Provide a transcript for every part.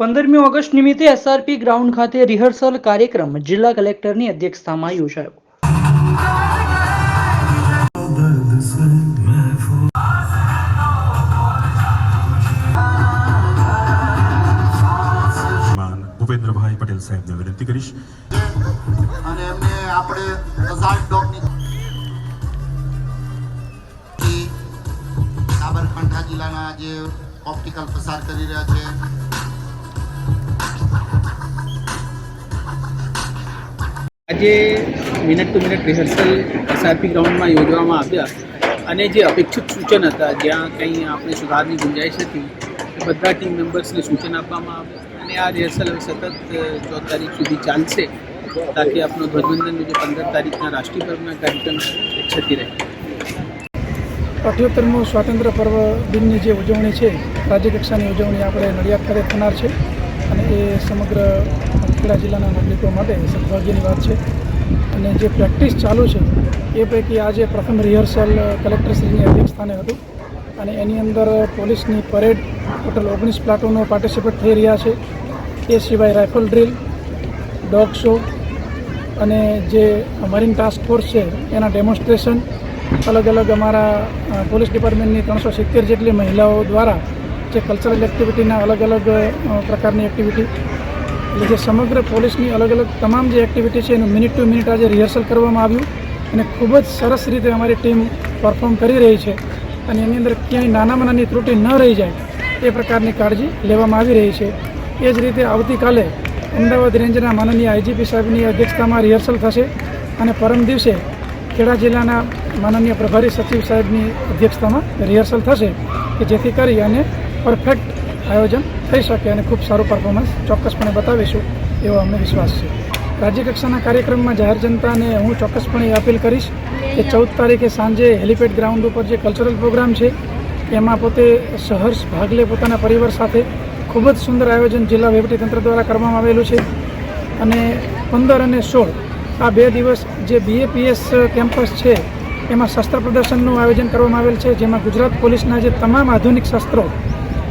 પંદરમી ઓગસ્ટ નિમિત્તે SRP ground ખાતે રિહર્સલ કાર્યક્રમ જિલ્લા કલેક્ટરની અધ્યક્ષતામાં યોજાયો. ભૂપેન્દ્રભાઈ પટેલ સાહેબને વિનંતી કરીશ. અને એમને આપણે અઝાડ ડોગની સાબરકાંઠા જિલ્લાના જે ઓપ્ટિકલ પસાર કરી રહ્યા છે. આજે minute to minute rehearsal SRP ગ્રાઉન્ડમાં યોજવામાં આવ્યા અને જે અપેક્ષિત સૂચન હતા, જ્યાં કંઈ આપણે સુધારની ગુંજાઈશ હતી બધા ટીમ મેમ્બર્સને સૂચન આપવામાં આવ્યું. અને આ રિહર્સલ હવે સતત ચૌદ તારીખ સુધી ચાલશે, તાકી આપણો ધ્વજવંદનનો જે પંદર તારીખના રાષ્ટ્રીય પર્વના કાર્યક્રમ છતી રહે. અઠ્યોતરમો સ્વાતંત્ર્ય પર્વ દિનની જે ઉજવણી છે, રાજ્યકક્ષાની ઉજવણી આપણે નડિયાદ ખાતે થનાર છે, અને એ સમગ્ર ખેડા જિલ્લાના નાગરિકો માટે સદભાગ્યની વાત છે. અને જે પ્રેક્ટિસ ચાલુ છે, એ પૈકી આજે પ્રથમ રિહર્સલ કલેક્ટરશ્રીની અધ્યક્ષસ્થાને હતું. અને એની અંદર પોલીસની પરેડ ટોટલ ઓગણીસ પ્લાટોનો પાર્ટિસિપેટ થઈ રહ્યા છે. એ સિવાય રાઇફલ ડ્રીલ, ડોગ શો અને જે મરીન ટાસ્ક ફોર્સ છે, એના ડેમોન્સ્ટ્રેશન, અલગ અલગ અમારા પોલીસ ડિપાર્ટમેન્ટની ત્રણસો સિત્તેર જેટલી મહિલાઓ દ્વારા જે કલ્ચરલ એક્ટિવિટીના અલગ અલગ પ્રકારની એક્ટિવિટી એટલે જે સમગ્ર પોલીસની અલગ અલગ તમામ જે એક્ટિવિટી છે એનું મિનિટ ટુ મિનિટ આજે રિહર્સલ કરવામાં આવ્યું અને ખૂબ જ સરસ રીતે અમારી ટીમ પરફોર્મ કરી રહી છે અને એની અંદર ક્યાંય નાનામાં નાની ત્રુટિ ન રહી જાય એ પ્રકારની કાળજી લેવામાં આવી રહી છે. એ જ રીતે આવતીકાલે અમદાવાદ રેન્જના માનનીય આઈજીપી સાહેબની અધ્યક્ષતામાં રિહર્સલ થશે અને પરમ દિવસે ખેડા જિલ્લાના માનનીય પ્રભારી સચિવ સાહેબની અધ્યક્ષતામાં રિહર્સલ થશે કે જેથી કરી અને પરફેક્ટ આયોજન થઈ શકે અને ખૂબ સારું પરફોર્મન્સ ચોક્કસપણે બતાવીશું એવો અમને વિશ્વાસ છે. રાજ્યકક્ષાના કાર્યક્રમમાં જાહેર જનતાને હું ચોક્કસપણે અપીલ કરીશ કે ચૌદ તારીખે સાંજે હેલિપેડ ગ્રાઉન્ડ ઉપર જે કલ્ચરલ પ્રોગ્રામ છે, એમાં પોતે સહર્ષ ભાગ લે પોતાના પરિવાર સાથે. ખૂબ જ સુંદર આયોજન જિલ્લા વહીવટીતંત્ર દ્વારા કરવામાં આવેલું છે. અને પંદર અને સોળ આ બે દિવસ જે બીએપીએસ કેમ્પસ છે, એમાં શસ્ત્ર પ્રદર્શનનું આયોજન કરવામાં આવેલ છે, જેમાં ગુજરાત પોલીસના જે તમામ આધુનિક શસ્ત્રો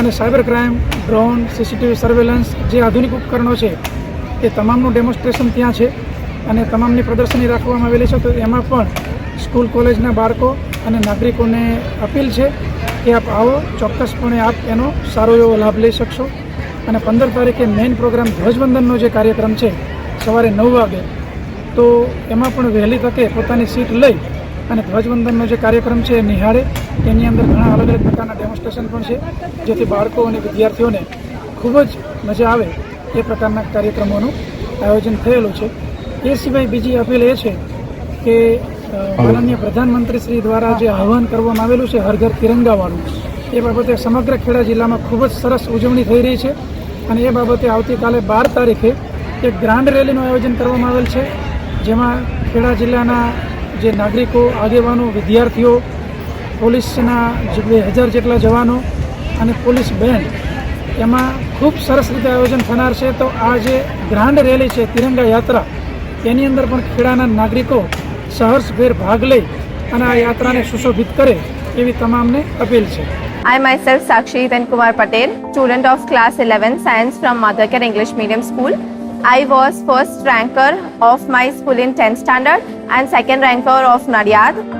અને cyber crime, drone, CCTV surveillance જે આધુનિક ઉપકરણો છે, એ તમામનું ડેમોન્સ્ટ્રેશન ત્યાં છે અને તમામની પ્રદર્શની રાખવામાં આવેલી છે. તો એમાં પણ સ્કૂલ, કોલેજના બાળકો અને નાગરિકોને અપીલ છે કે આપ આવો, ચોક્કસપણે આપ એનો સારો એવો લાભ લઈ શકશો. અને પંદર તારીખે મેઇન પ્રોગ્રામ ધ્વજવંદનનો જે કાર્યક્રમ છે, સવારે નવ વાગે, તો એમાં પણ વહેલી તકે પોતાની સીટ લઈ અને ધ્વજવંદનનો જે કાર્યક્રમ છે એ નિહાળે. એની અંદર ઘણા અલગ અલગ પ્રકારના ડેમોન્સ્ટ્રેશન પણ છે જેથી બાળકો અને વિદ્યાર્થીઓને ખૂબ જ મજા આવે એ પ્રકારના કાર્યક્રમોનું આયોજન થયેલું છે. એ સિવાય બીજી અપીલ એ છે કે માનનીય પ્રધાનમંત્રી શ્રી દ્વારા જે આહવાન કરવામાં આવેલું છે હર ઘર તિરંગાવાળું એ બાબતે સમગ્ર ખેડા જિલ્લામાં ખૂબ જ સરસ ઉજવણી થઈ રહી છે અને એ બાબતે આવતીકાલે બાર તારીખે એક ગ્રાન્ડ રેલીનું આયોજન કરવામાં આવેલ છે જેમાં ખેડા જિલ્લાના જે નાગરિકો આગેવાનો વિદ્યાર્થીઓ પોલીસના બે હજાર જેટલા જવાનો અને પોલીસ બેન્ડ એમાં ખૂબ સરસ રીતે આયોજન થનાર છે તો આ જે ગ્રાન્ડ રેલી છે તિરંગા યાત્રા એની અંદર પણ ખેડાના નાગરિકો સહર્ષભેર ભાગ લઈ અને આ યાત્રાને સુશોભિત કરે એવી તમામને અપીલ છે I myself Sakshi Venkumar Patel, student of class 11 science from Mothercare English Medium School. I was first ranker of my school in 10th standard and second ranker of Nadiad.